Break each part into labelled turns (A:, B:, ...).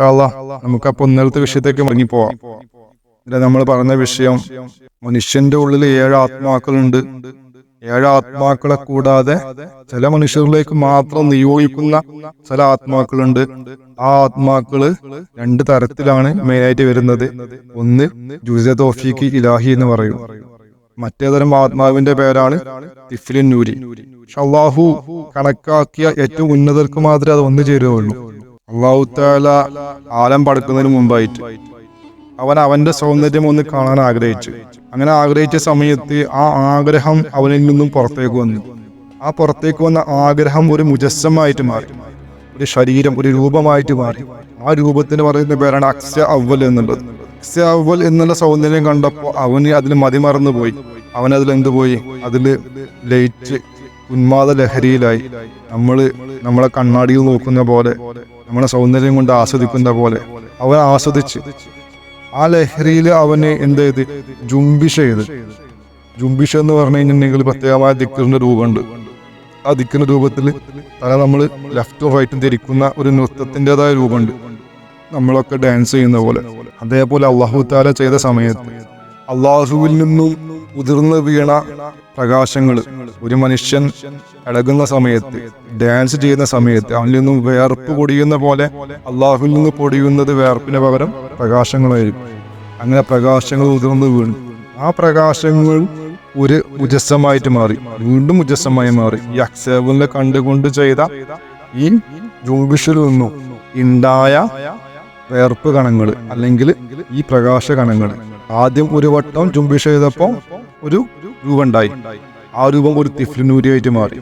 A: ഷാള്ള അപ്പൊ ഇന്നലത്തെ വിഷയത്തേക്ക് മടങ്ങി പോവാം ഇതിൽ നമ്മൾ പറഞ്ഞ വിഷയം മനുഷ്യന്റെ ഉള്ളിൽ ഏഴ് ആത്മാക്കളുണ്ട്. ഏഴ് ആത്മാക്കളെ കൂടാതെ ചില മനുഷ്യരിലേക്ക് മാത്രം നിയോഗിക്കുന്ന ചില ആത്മാക്കളുണ്ട്. ആ ആത്മാക്കൾ രണ്ട് തരത്തിലാണ് മെയിനായിട്ട് വരുന്നത്. ഒന്ന് ജുസ തോഫിക്ക് ഇലാഹി എന്ന് പറയും. മറ്റേതരം ആത്മാവിന്റെ പേരാണ് തിഫ്ലിൻ നൂരി. ഷല്ലാഹു കണക്കാക്കിയ ഏറ്റവും ഉന്നതർക്ക് മാത്രമേ അത് ഒന്ന് ചേരുകയുള്ളൂ. അള്ളാഹു താല ആലം പടക്കുന്നതിന് മുമ്പായിട്ട് അവൻ അവന്റെ സൗന്ദര്യം ഒന്ന് കാണാൻ ആഗ്രഹിച്ചു. അങ്ങനെ ആഗ്രഹിച്ച സമയത്ത് ആ ആഗ്രഹം അവനിൽ നിന്നും പുറത്തേക്ക് വന്നു. ആ പുറത്തേക്ക് വന്ന ആഗ്രഹം ഒരു മുജസ്സമായിട്ട് മാറി. ഒരു ശരീരം ഒരു രൂപമായിട്ട് മാറി. ആ രൂപത്തിന് പറയുന്ന പേരാണ് അക്സ അവൽ എന്നുള്ളത്. അക്സ അവൽ എന്നുള്ള സൗന്ദര്യം കണ്ടപ്പോൾ അവന് അതിൽ മതിമറന്നു പോയി അവൻ അതിൽ എന്ത് പോയി അതിൽ ലയിച്ച് ഉന്മാദ ലഹരിയിലായി. നമ്മൾ നമ്മളെ കണ്ണാടിയിൽ നോക്കുന്ന പോലെ നമ്മളെ സൗന്ദര്യം കൊണ്ട് ആസ്വദിക്കുന്ന പോലെ അവൻ ആസ്വദിച്ച്. ആ ലഹരിയിൽ അവന് എന്ത് ചെയ്ത്? ജുംബിഷ ചെയ്ത്. ജുംബിഷ എന്ന് പറഞ്ഞു കഴിഞ്ഞിട്ടുണ്ടെങ്കിൽ പ്രത്യേകമായ ദിക്കറിന്റെ രൂപമുണ്ട്. ആ ദിക്കിന്റെ രൂപത്തിൽ തല നമ്മൾ ലെഫ്റ്റും റൈറ്റും തിരിക്കുന്ന ഒരു നൃത്തത്തിന്റെതായ രൂപമുണ്ട്. നമ്മളൊക്കെ ഡാൻസ് ചെയ്യുന്ന പോലെ. അതേപോലെ അള്ളാഹു താല ചെയ്ത സമയത്ത് അള്ളാഹുവിൽ നിന്നും ഉതിർന്നു വീണ പ്രകാശങ്ങൾ. ഒരു മനുഷ്യൻ ഇളകുന്ന സമയത്ത് ഡാൻസ് ചെയ്യുന്ന സമയത്ത് അവനിൽ നിന്നും വേർപ്പ് പൊടിയുന്ന പോലെ അള്ളാഹുവിൽ നിന്ന് പൊടിയുന്നത് വേർപ്പിന് പകരം പ്രകാശങ്ങളായിരിക്കും. അങ്ങനെ പ്രകാശങ്ങൾ ഉതിർന്നു വീണു. ആ പ്രകാശങ്ങൾ ഒരു ഉജസ്സമായിട്ട് മാറി വീണ്ടും ഉജസ്സമായി മാറി. ഈ അക്സേബിനെ കണ്ടുകൊണ്ട് ചെയ്ത ഈ ജൂബിഷിൽ നിന്നും ഉണ്ടായ വേർപ്പ് കണങ്ങൾ അല്ലെങ്കിൽ ഈ പ്രകാശ കണങ്ങൾ ആദ്യം ഒരു വട്ടം ജുംബിഷ ചെയ്തപ്പോൾ ഒരു രൂപം ഉണ്ടായി ആ രൂപം ഒരു തിഫ്ലിനൂരിയായിട്ട് മാറി.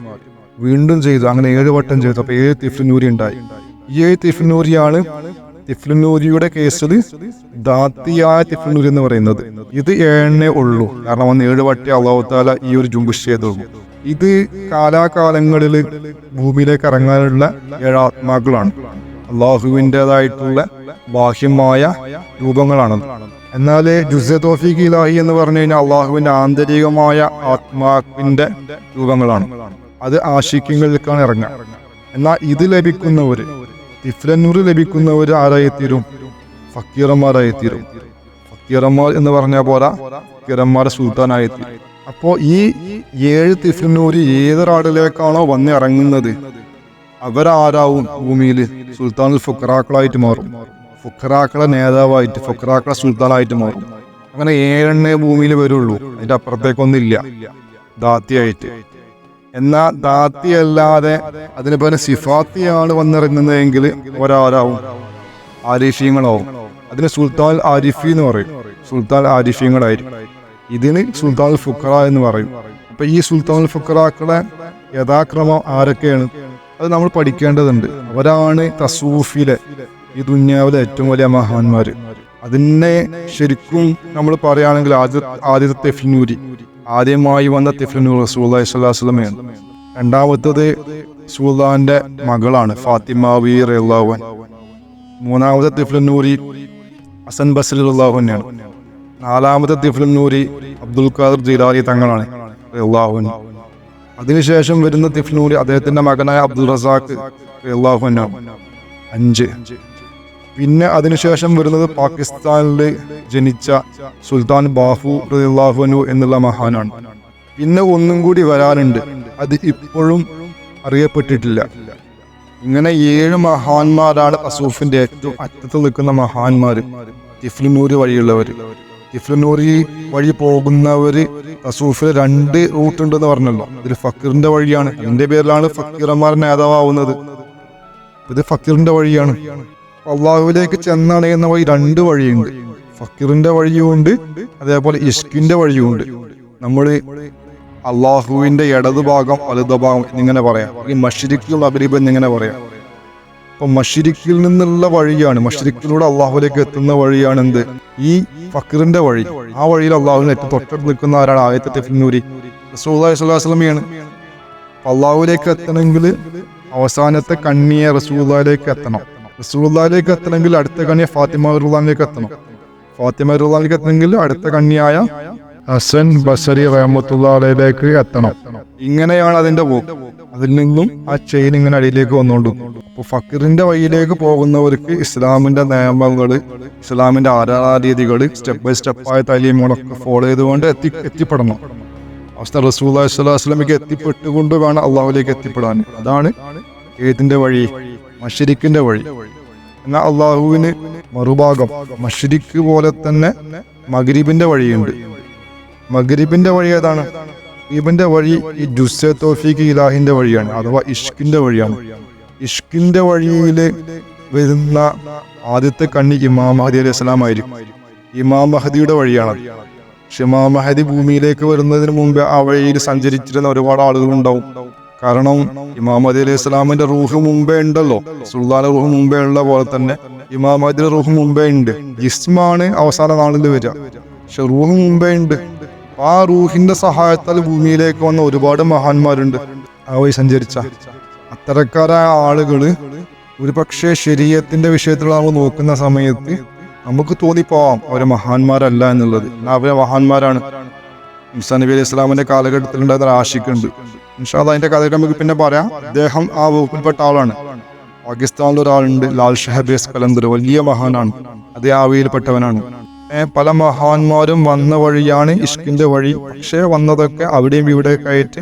A: വീണ്ടും ചെയ്തു. അങ്ങനെ ഏഴ് വട്ടം ചെയ്തു അപ്പൊ ഏഴ് തിഫ്ലിനൂരി ഉണ്ടായി. ഈ ഏഴ് തിഫ്ലിനൂരിയാണ് തിഫ്ലിനൂരിയുടെ കേസിൽ ദാത്തിയായ തിഫ്ലിനൂരി എന്ന് പറയുന്നത്. ഇത് ഏഴേ ഉള്ളൂ. കാരണം വന്ന് ഏഴ് വട്ടി അള്ളാഹുത്താല ഈ ഒരു ജുംബിഷ് ചെയ്തുള്ളൂ. ഇത് കാലാകാലങ്ങളിൽ ഭൂമിയിലേക്ക് ഇറങ്ങാനുള്ള ഏഴാത്മാക്കളാണ് അള്ളാഹുവിന്റെതായിട്ടുള്ള ബാഹ്യമായ രൂപങ്ങളാണ്. എന്നാൽ ജുസെ തോഫിഖ് ഇലാഹി എന്ന് പറഞ്ഞു കഴിഞ്ഞാൽ അള്ളാഹുവിന്റെ ആന്തരികമായ ആത്മാവിന്റെ രൂപങ്ങളാണ്. അത് ആശിക്കങ്ങളിലേക്കാണ് ഇറങ്ങുക. എന്നാൽ ഇത് ലഭിക്കുന്നവര് തിഫ്ലന്നൂർ ലഭിക്കുന്നവർ ഫക്കീറന്മാരായി തീരും ഫക്കീറന്മാർ എന്ന് പറഞ്ഞാൽ പോരാ ഫക്കീറന്മാരെ സുൽത്താനായിത്തീരും. അപ്പോ ഈ ഏഴ് തിഫ്ലന്നൂര് ഏതൊരാളിലേക്കാണോ വന്നിറങ്ങുന്നത് അവരാരാവും ഭൂമിയിൽ സുൽത്താനുൽ ഫുക്കറാക്കളായിട്ട് മാറും. ഫുക്കറാക്കളെ നേതാവായിട്ട് ഫുഖറാക്കള സുൽത്താനായിട്ട് മാറും. അങ്ങനെ ഏഴെണ്ണേ ഭൂമിയിൽ വരുള്ളൂ. അതിന്റെ അപ്പുറത്തേക്കൊന്നില്ല ദാത്തിയായിട്ട് എന്നാ ദാത്തി അല്ലാതെ അതിന് പോലെ സിഫാത്തിയാണ് വന്നിറങ്ങുന്നതെങ്കിൽ ഒരാരാവും? ആരിഫീങ്ങളാവും. അതിന് സുൽത്താൻ ആരിഫി എന്ന് പറയും. സുൽത്താൻ ആരിഫീങ്ങളായിരിക്കും. ഇതിന് സുൽത്താൻ ഫുഖറ എന്ന് പറയും. അപ്പൊ ഈ സുൽത്താൻ ഫുഖറാക്കളെ യഥാക്രമം ആരൊക്കെയാണ്? അത് നമ്മൾ പഠിക്കേണ്ടതുണ്ട്. അവരാണ് തസൂഫിലെ ഈ ദുന്യാവിലെ ഏറ്റവും വലിയ മഹാന്മാര്. അതിനെ ശരിക്കും നമ്മൾ പറയുകയാണെങ്കിൽ ആദ്യ ആദ്യത്തെ തെഫിനൂരി. ആദ്യമായി വന്ന തെഫിനൂർ റസൂല്ലി സ്വലാസ്ലമയാണ് രണ്ടാമത്തത് സുൽത്താന്റെ മകളാണ് ഫാത്തിമ വീർ അള്ളാഹുൻ മൂന്നാമത്തെ തിഫ്ലന്നൂരി ഹസൻ ബസൽ അള്ളാഹുനാണ് നാലാമത്തെ തിഫ്ലന്നൂരി അബ്ദുൽ ഖാദർ ജിലാലി തങ്ങളാണ് അള്ളാഹുൻ അതിനുശേഷം വരുന്ന തിഫ്ലൂരി അദ്ദേഹത്തിന്റെ മകനായ അബ്ദുൾ റസാഖ് റഹ്ലാഹുനാണ് അഞ്ച്. പിന്നെ അതിനുശേഷം വരുന്നത് പാകിസ്ഥാനിൽ ജനിച്ച സുൽത്താൻ ബാഹു റഹു എന്നുള്ള മഹാനാണ്. പിന്നെ ഒന്നും കൂടി വരാനുണ്ട്. അത് ഇപ്പോഴും അറിയപ്പെട്ടിട്ടില്ല. ഇങ്ങനെ ഏഴ് മഹാന്മാരാണ് അസൂഫിന്റെ ഏറ്റവും അറ്റത്ത് നിൽക്കുന്ന മഹാന്മാര്. തിഫ്ലുനൂര് വഴിയുള്ളവർ തിഫ്ലുനൂരി വഴി പോകുന്നവര് അസൂഫിൽ രണ്ട് റൂട്ട് ഉണ്ടെന്ന് പറഞ്ഞല്ലോ. ഇതിൽ ഫക്കീറിന്റെ വഴിയാണ്. അതിന്റെ പേരിലാണ് ഫക്കീറന്മാർ നേതാവുന്നത് ഇത് ഫക്കീറിന്റെ വഴിയാണ്. അള്ളാഹുവിലേക്ക് ചെന്നണയുന്ന വഴി രണ്ട് വഴിയുണ്ട്. ഫക്കീറിന്റെ വഴിയുമുണ്ട് അതേപോലെ ഇഷ്കിന്റെ വഴിയുമുണ്ട് നമ്മൾ അള്ളാഹുവിന്റെ ഇടത് ഭാഗം വലുത് ഭാഗം എന്നിങ്ങനെ പറയാം. ഈ മഷിരിക്കുള്ള അബരീബ് എന്നിങ്ങനെ പറയാം. അപ്പൊ മഷിരിക്കിൽ നിന്നുള്ള വഴിയാണ് മഷിരിക്കിലൂടെ അള്ളാഹുലേക്ക് എത്തുന്ന വഴിയാണ് എന്ത് ഈ ഫക്കറിന്റെ വഴി. ആ വഴിയിൽ അള്ളാഹുവിന് ഏറ്റവും തൊട്ടടുത്ത് നിൽക്കുന്ന ആരാണ്? ആയത്തെ ടെഫിനൂരി റസൂല്ലാഹി സ്വലാസ്ലമിയാണ് അള്ളാഹുലേക്ക് എത്തണമെങ്കിൽ അവസാനത്തെ കണ്ണിയെ റസൂല്ലായിലേക്ക് എത്തണം. റസൂല്ലായിലേക്ക് എത്തണമെങ്കിൽ അടുത്ത കണ്ണിയ ഫാത്തിമ റുള്ളാനിലേക്ക് എത്തണം. ഫാത്തിമ റുള്ളാനിലേക്ക് എത്തണമെങ്കിൽ അടുത്ത കണ്ണിയായ ഹസൻ ബസരി റഹമത്തുള്ളയിലേക്ക് എത്തണം. ഇങ്ങനെയാണ് അതിന്റെ പോക്ക് അതിൽ നിന്നും ആ ചെയിൻ ഇങ്ങനെ അടിയിലേക്ക് വന്നുകൊണ്ടു. അപ്പൊ ഫക്കീറിന്റെ വഴിയിലേക്ക് പോകുന്നവർക്ക് ഇസ്ലാമിന്റെ നിയമങ്ങൾ ഇസ്ലാമിന്റെ ആരാധരീതികൾ സ്റ്റെപ്പ് ബൈ സ്റ്റെപ്പായ തലീമുകളൊക്കെ ഫോളോ ചെയ്തുകൊണ്ട് എത്തി എത്തിപ്പെടണം. അവസ്ഥ റസൂൽ വസ്ലാമിക്ക് എത്തിപ്പെട്ടുകൊണ്ട് വേണം അള്ളാഹുലേക്ക് എത്തിപ്പെടാൻ. അതാണ് ഏതിന്റെ വഴി? മഷരിക്കിന്റെ വഴി. എന്നാൽ അള്ളാഹുവിന് മറുഭാഗം. മഷരിക്ക് പോലെ തന്നെ മഗരീബിന്റെ വഴിയുണ്ട്. മഗരീബിന്റെ വഴി ഏതാണ്? മഗരീബിന്റെ വഴി ഈ ജുസ്സെ തോഫിക്ക് ഇലാഹിന്റെ വഴിയാണ് അഥവാ ഇഷ്കിന്റെ വഴിയാണ്. ഇഷ്കിന്റെ വഴിയിൽ വരുന്ന ആദ്യത്തെ കണ്ണി ഇമാം മഹദി അലൈഹി സ്വലാം ആയിരിക്കും. ഇമാം മഹദിയുടെ വഴിയാണ്. പക്ഷെ ഇമാം മഹദി ഭൂമിയിലേക്ക് വരുന്നതിന് മുമ്പ് ആ വഴിയിൽ സഞ്ചരിച്ചിരുന്ന ഒരുപാട് ആളുകൾ ഉണ്ടാവും കാരണം ഇമാം അലി അലൈഹി സ്വലാമിന്റെ റൂഹ് മുമ്പേ ഉണ്ടല്ലോ. സുൽത്താന റൂഹ് മുമ്പേ ഉള്ള പോലെ തന്നെ ഇമാം റൂഹ് മുമ്പേ ഉണ്ട്. ജിസ്മാണ് അവസാന നാളിൽ വരിക. പക്ഷെ റൂഹ് മുമ്പേ ഉണ്ട്. ആ റൂഹിന്റെ സഹായത്താൽ ഭൂമിയിലേക്ക് വന്ന ഒരുപാട് മഹാന്മാരുണ്ട്. ആ വഴി സഞ്ചരിച്ച അത്തരക്കാരായ ആളുകൾ ഒരു പക്ഷേ ശരീരത്തിന്റെ വിഷയത്തിൽ നമ്മൾ നോക്കുന്ന സമയത്ത് നമുക്ക് തോന്നിപ്പോവാം അവരെ മഹാന്മാരല്ല എന്നുള്ളത്. അവരെ മഹാന്മാരാണ്. മുസാ നബി അലൈഹി ഇസ്ലാമിന്റെ കാലഘട്ടത്തിൽ ഉണ്ടായിരുന്ന ആഷിക്കുണ്ട്. ഇൻഷാല്ല അതിന്റെ കഥയിൽ നമുക്ക് പിന്നെ പറയാം. അദ്ദേഹം ആ വകുപ്പിൽപ്പെട്ട ആളാണ്. പാകിസ്ഥാനിൽ ഒരാളുണ്ട് ലാൽ ഷഹബേസ് കലന്തർ വലിയ മഹാനാണ്. അതേ ആവിയിൽപ്പെട്ടവനാണ്. പല മഹാന്മാരും വന്ന വഴിയാണ് ഇഷ്കിന്റെ വഴി. പക്ഷേ വന്നതൊക്കെ അവിടെയും ഇവിടെയൊക്കെ ആയിട്ട്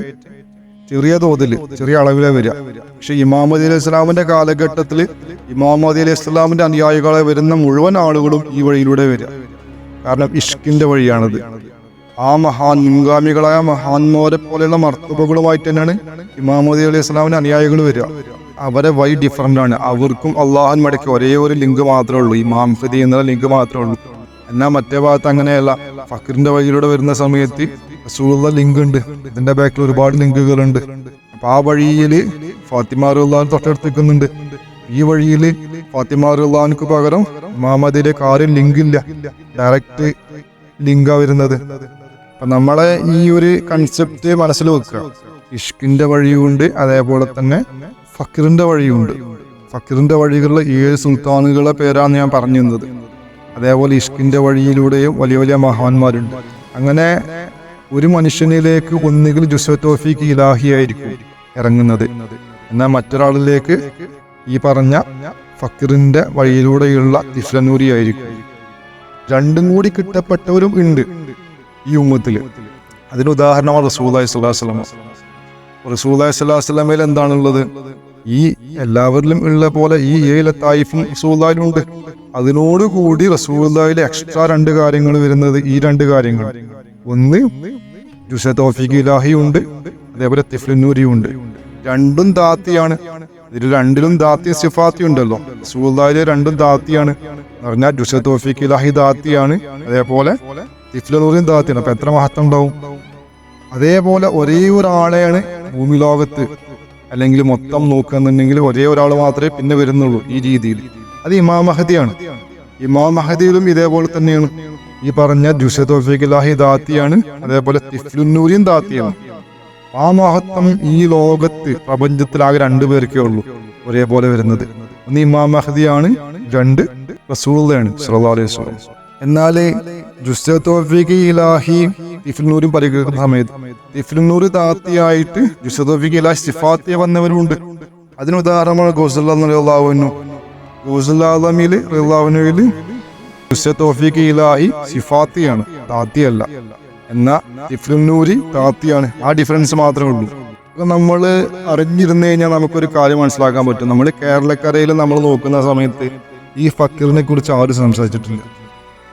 A: ചെറിയ തോതിൽ ചെറിയ അളവിലെ വരിക. പക്ഷെ ഇമാമതി അലൈഹി ഇസ്ലാമിന്റെ കാലഘട്ടത്തിൽ ഇമാമതി അലൈഹി ഇസ്ലാമിന്റെ അനുയായികളെ വരുന്ന മുഴുവൻ ആളുകളും ഈ വഴിയിലൂടെ വരിക. കാരണം ഇഷ്കിന്റെ വഴിയാണത്. ആ മഹാൻ മുൻഗാമികളായ മഹാന്മാരെ പോലെയുള്ള മർത്തബകളുമായിട്ട് തന്നെയാണ് ഇമാമോദി അലൈഹി ഇസ്ലാമിന് അനുയായികൾ വരിക. അവരെ വൈ ഡിഫറന്റ് ആണ്. അവർക്കും അള്ളാഹൻ മടക്കി ഒരേ ഒരു ലിങ്ക് മാത്രമേ ഉള്ളൂ. ഇമാം ഫതി എന്നുള്ള ലിങ്ക് മാത്രമേ ഉള്ളൂ. എന്നാൽ മറ്റേ ഭാഗത്ത് അങ്ങനെയല്ല. ഫക്കറിന്റെ വഴിയിലൂടെ വരുന്ന സമയത്ത് റസൂലുള്ള ലിങ്ക് ഉണ്ട്. ഇതിന്റെ ബാക്കിൽ ഒരുപാട് ലിങ്കുകളുണ്ട്. അപ്പൊ ആ വഴിയിൽ ഫാത്തിമ റുല്ലാൻ തൊട്ടടുത്ത് നിൽക്കുന്നുണ്ട് ഈ വഴിയിൽ ഫാത്തിമ റുല്ലാൻക്ക് പകരം മുഹമ്മദിന്റെ കാറിൽ ലിങ്ക് ഇല്ല. ഡയറക്റ്റ് ലിങ്കാ വരുന്നത്. അപ്പൊ നമ്മളെ ഈ ഒരു കൺസെപ്റ്റ് മനസ്സിൽ വെക്കുക. ഇഷ്കിന്റെ വഴിയുണ്ട് അതേപോലെ തന്നെ ഫക്കീറിന്റെ വഴിയുണ്ട്. ഫക്കറിന്റെ വഴികളിൽ ഏഴ് സുൽത്താനുകളെ പേരാണ് ഞാൻ പറഞ്ഞു തന്നത്. അതേപോലെ ഇഷ്കിന്റെ വഴിയിലൂടെയും വലിയ വലിയ മഹാന്മാരുണ്ട്. അങ്ങനെ ഒരു മനുഷ്യനിലേക്ക് ഒന്നുകിൽ ജുസത്തോഫിക്ക് ഇലാഹിയായിരിക്കും ഇറങ്ങുന്നത്. എന്നാൽ മറ്റൊരാളിലേക്ക് ഈ പറഞ്ഞ ഫക്കീറിന്റെ വഴിയിലൂടെയുള്ള തിഫ്ലനൂരി ആയിരിക്കും. രണ്ടും കൂടി കിട്ടപ്പെട്ടവരും ഉണ്ട്. ഈ ഉമ്മത്തിൽ. അതിന് ഉദാഹരണമാണ് റസൂലായി സ്വലാസ്ലമ റസൂലായി സ്വലാസ്ലമയിൽ എന്താണുള്ളത്? ഈ എല്ലാവരിലും ഉള്ള പോലെ ഈ ഏല തായിഫും റസൂലായിലും ഉണ്ട്. അതിനോടുകൂടി റസൂലായിലെ എക്സ്ട്രാ രണ്ട് കാര്യങ്ങൾ വരുന്നത് ഈ രണ്ട് കാര്യങ്ങൾ. ഒന്ന് ജുസ ഇലാഹി ഉണ്ട്. അതേപോലെ തിഫ്ലിനൂരി ഉണ്ട്. രണ്ടും ദാത്തിയാണ്. ഇതിൽ രണ്ടിലും ദാത്തി സിഫാത്തി ഉണ്ടല്ലോ. റസൂലായിലെ രണ്ടും ദാത്തിയാണ്. പറഞ്ഞാൽ ജുസ തോഫിഖ് ഇലാഹി ദാത്തിയാണ്. അതേപോലെ തിഫ്ലനൂറിയും ദാത്തിയാണ് അപ്പൊ എത്ര മഹത്വം ഉണ്ടാവും അതേപോലെ ഒരേ ഒരാളെയാണ് ഭൂമി ലോകത്ത് അല്ലെങ്കിൽ മൊത്തം നോക്കുകയെന്നുണ്ടെങ്കിൽ ഒരേ ഒരാൾ മാത്രമേ പിന്നെ വരുന്നുള്ളൂ ഈ രീതിയിൽ. അത് ഇമാം മഹദിയാണ്. ഇമാം മഹദിയിലും ഇതേപോലെ തന്നെയാണ്. ഈ പറഞ്ഞ ജുസത്തോഫിഖിലാഹി ദാത്തിയാണ് അതേപോലെ തിഫ്ലുന്നൂരിയും ദാത്തിയാണ്. ആ മഹത്വം ഈ ലോകത്ത് പ്രപഞ്ചത്തിലാകെ രണ്ടു പേർക്കേ ഉള്ളൂ ഒരേപോലെ വരുന്നത്. ഒന്ന് ഇമാം മഹദിയാണ് രണ്ട് റസൂൾ ആണ് അലൈഹി വസല്ലം. ജുസ്തോഫിക്ക് ഇലാഹി വന്നവരുണ്ട്. അതിന് ഉദാഹരണമാണ് റിള്ളാഹുനുവിൽ ജുസ്തോഫിക്ക് ഇലാഹി താത്തിയല്ല. എന്നാ തിഫ്ലുന്നൂരി താത്തിയാണ്. ആ ഡിഫറൻസ് മാത്രമേ ഉള്ളൂ. നമ്മൾ അറിഞ്ഞിരുന്നു കഴിഞ്ഞാൽ നമുക്കൊരു കാര്യം മനസ്സിലാക്കാൻ പറ്റും. നമ്മൾ കേരളക്കരയിൽ നമ്മൾ നോക്കുന്ന സമയത്ത് ഈ ഫക്കീറിനെ കുറിച്ച് ആരും സംസാരിച്ചിട്ടില്ല.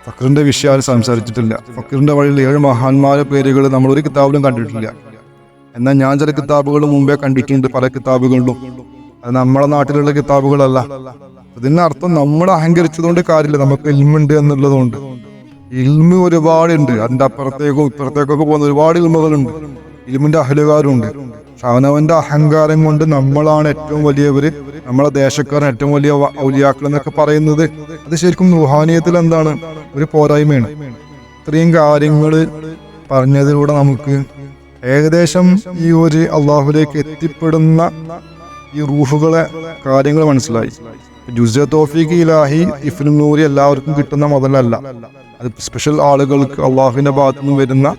A: ഫക്കറിന്റെ വിഷയം സംസാരിച്ചിട്ടില്ല. ഫക്കീറിന്റെ വഴിയിൽ ഏഴ് മഹാന്മാരുടെ പേരുകൾ നമ്മൾ ഒരു കിതാബിലും കണ്ടിട്ടില്ല. എന്നാൽ ഞാൻ ചില കിതാബുകൾ മുമ്പേ കണ്ടിട്ടുണ്ട് പല കിതാബുകളിലും. അത് നമ്മുടെ നാട്ടിലുള്ള കിതാബുകളല്ല. അതിനർത്ഥം നമ്മൾ അഹങ്കരിച്ചതുകൊണ്ട് കാര്യമില്ല. നമുക്ക് ഇൽമുണ്ട് എന്നുള്ളതുകൊണ്ട്. ഇൽമ് ഒരുപാടുണ്ട്. അതിന്റെ അപ്പുറത്തേക്കും ഇപ്പുറത്തേക്കൊക്കെ പോകുന്ന ഒരുപാട് ഇൽമുകളുണ്ട്. ഇൽമിന്റെ അഹലുകാരുണ്ട്. പക്ഷെ അവനവന്റെ അഹങ്കാരം കൊണ്ട് നമ്മളാണ് ഏറ്റവും വലിയവര്. നമ്മളെ ദേശക്കാരൻ ഏറ്റവും വലിയ ഔലിയാക്കൾ എന്നൊക്കെ പറയുന്നത് അത് ശരിക്കും റുഹാനിയത്തിൽ എന്താണ്? ഒരു പോരായ്മയാണ്. ഇത്രയും കാര്യങ്ങൾ പറഞ്ഞതിലൂടെ നമുക്ക് ഏകദേശം ഈ ഒരു അള്ളാഹുലേക്ക് എത്തിപ്പെടുന്ന ഈ റൂഹുകളെ കാര്യങ്ങൾ മനസ്സിലായി. ജുസ തോഫിക്ക് ഇലാഹി ഇഫ്നൂരി എല്ലാവർക്കും കിട്ടുന്ന മുതലല്ല അത് സ്പെഷ്യൽ ആളുകൾക്ക് അള്ളാഹുവിന്റെ ഭാഗത്തു നിന്ന് വരുന്ന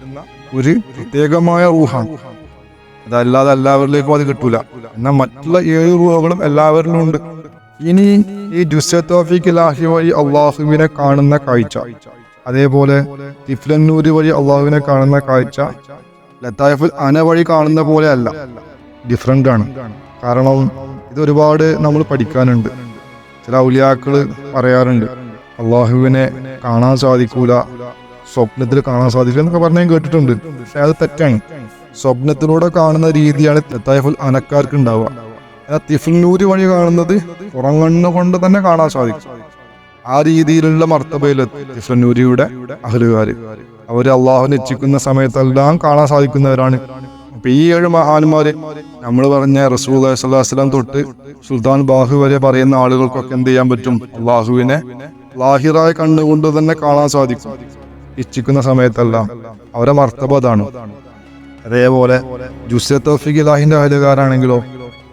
A: ഒരു പ്രത്യേകമായ റൂഹാണ്. അതല്ലാതെ എല്ലാവരിലേക്കും അത് കിട്ടൂല. എന്നാൽ മറ്റുള്ള ഏഴ് റൂഹകളും എല്ലാവരിലും ഉണ്ട്. ഇനി ഈ ജുസ്സത്തോഫിക്ക് ലാഹി വഴി അള്ളാഹുവിനെ കാണുന്ന കാഴ്ച. അതേപോലെ തിഫ്ലന്നൂര് വഴി അള്ളാഹുവിനെ കാണുന്ന കാഴ്ച ലത്തായഫുൽ അന വഴി കാണുന്ന പോലെ അല്ല. ഡിഫറെന്റ് ആണ്. കാരണം ഇത് ഒരുപാട് നമ്മൾ പഠിക്കാനുണ്ട്. ചില ഔലിയാക്കൾ പറയാറുണ്ട് അള്ളാഹുവിനെ കാണാൻ സാധിക്കൂല. സ്വപ്നത്തിൽ കാണാൻ സാധിക്കില്ല എന്നൊക്കെ പറഞ്ഞാൽ കേട്ടിട്ടുണ്ട്. പക്ഷെ അത് തെറ്റാണ്. സ്വപ്നത്തിലൂടെ കാണുന്ന രീതിയാണ് തെത്തായഫുൽ അനക്കാർക്ക് ഉണ്ടാവുക. എന്നാൽ തിഫിൽനൂര് വഴി കാണുന്നത് ഉറങ്ങണ്ണു കൊണ്ട് തന്നെ കാണാൻ സാധിക്കും. ആ രീതിയിലുള്ള മർത്തബയിലെത്തി തിഫിൽനൂരിയുടെ അഹലുകാർ അവർ അള്ളാഹുവിനെ ഇച്ഛിക്കുന്ന സമയത്തെല്ലാം കാണാൻ സാധിക്കുന്നവരാണ്. അപ്പൊ ഈ ഏഴ് മഹാന്മാര് നമ്മൾ പറഞ്ഞ റസൂൽ അലൈഹിസ്ലാം തൊട്ട് സുൽത്താൻ ബാഹു വരെ പറയുന്ന ആളുകൾക്കൊക്കെ എന്ത് ചെയ്യാൻ പറ്റും? അള്ളാഹുവിനെ ലാഹിറായ കണ്ണുകൊണ്ട് തന്നെ കാണാൻ സാധിക്കും. ഇച്ഛിക്കുന്ന സമയത്തല്ല. അവരെ മർത്തബ അതാണ്. അതേപോലെ ജുസ്സത്തോഫിക് ഇലാഹിന്റെ അഹലുകാരാണെങ്കിലോ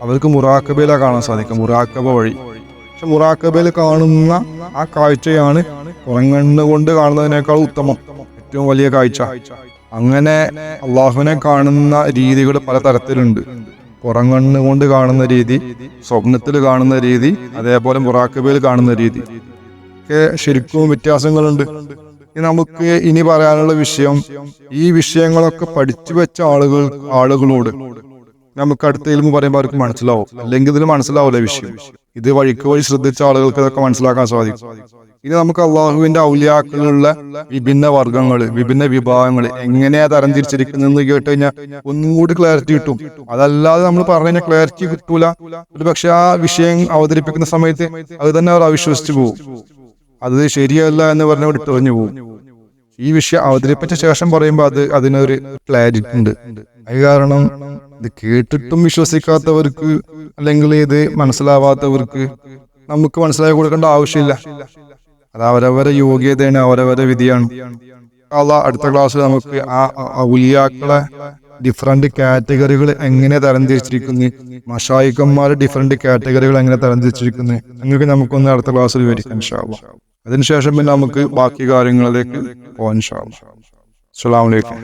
A: അവർക്ക് മുറാക്കബയില കാണാൻ സാധിക്കും. മുറാക്കബ വഴി. പക്ഷെ മുറാക്കബയിൽ കാണുന്ന ആ കാഴ്ചയാണ് കൊണ്ട് കാണുന്നതിനേക്കാൾ ഉത്തമം ഏറ്റവും വലിയ കാഴ്ച. അങ്ങനെ അള്ളാഹുവിനെ കാണുന്ന രീതികൾ പല തരത്തിലുണ്ട്. പുറങ്ങണ്ണ് കൊണ്ട് കാണുന്ന രീതി സ്വപ്നത്തിൽ കാണുന്ന രീതി അതേപോലെ മുറാക്കബയിൽ കാണുന്ന രീതി. ഒക്കെ ശരിക്കും വ്യത്യാസങ്ങളുണ്ട്. നമുക്ക് ഇനി പറയാനുള്ള വിഷയം ഈ വിഷയങ്ങളൊക്കെ പഠിച്ചു വെച്ച ആളുകൾ ആളുകളോട്. നമുക്ക് അടുത്ത ഇൽമു പറയുമ്പോൾ അവർക്ക് മനസ്സിലാവും. അല്ലെങ്കിൽ ഇതിൽ മനസ്സിലാവില്ല വിഷയം. ഇത് വഴിക്ക് വഴി ശ്രദ്ധിച്ച ആളുകൾക്ക് ഇതൊക്കെ മനസ്സിലാക്കാൻ സാധിക്കും. ഇനി നമുക്ക് അള്ളാഹുവിന്റെ ഔലിയാക്കളിലുള്ള വിഭിന്ന വർഗങ്ങൾ വിഭിന്ന വിഭാഗങ്ങൾ എങ്ങനെയാ തരംതിരിച്ചിരിക്കുന്നതെന്ന് കേട്ട് കഴിഞ്ഞാൽ ഒന്നും കൂടി ക്ലാരിറ്റി കിട്ടും. അതല്ലാതെ നമ്മൾ പറഞ്ഞു ക്ലാരിറ്റി കിട്ടൂല. ഒരു പക്ഷെ ആ വിഷയം അവതരിപ്പിക്കുന്ന സമയത്ത് അത് തന്നെ അവർ അവിശ്വസിച്ചു പോകും. അത് ശരിയല്ല എന്ന് പറഞ്ഞ വിട്ടെറിഞ്ഞു പോകും ഈ വിഷയം അവതരിപ്പിച്ച ശേഷം പറയുമ്പോൾ അത് അതിനൊരു ക്ലാരിറ്റി ഉണ്ട്. അത് കാരണം ഇത് കേട്ടിട്ടും വിശ്വസിക്കാത്തവർക്ക് അല്ലെങ്കിൽ ഇത് മനസ്സിലാവാത്തവർക്ക് നമുക്ക് മനസ്സിലാക്കി കൊടുക്കേണ്ട ആവശ്യമില്ല. അത് അവരവരെ യോഗ്യതയാണ് അവരവരെ വിധിയാണ്. അല്ല അടുത്ത ക്ലാസ്സിൽ നമുക്ക് ആ ഔലിയാക്കളെ ഡിഫറെന്റ് കാറ്റഗറികൾ എങ്ങനെ തരംതിരിച്ചിരിക്കുന്നു മഷായിക്കന്മാരെ ഡിഫറെന്റ് കാറ്റഗറികൾ എങ്ങനെ തരംതിരിച്ചിരിക്കുന്നു എന്നൊക്കെ നമുക്കൊന്ന് അടുത്ത ക്ലാസ്സിൽ വിവരിക്കാം ഇൻഷാല്ല അതിനുശേഷം പിന്നെ നമുക്ക് ബാക്കി കാര്യങ്ങളിലേക്ക് പോകാൻ ശ്രമിക്കാം അസ്സലാമു അലൈക്കും.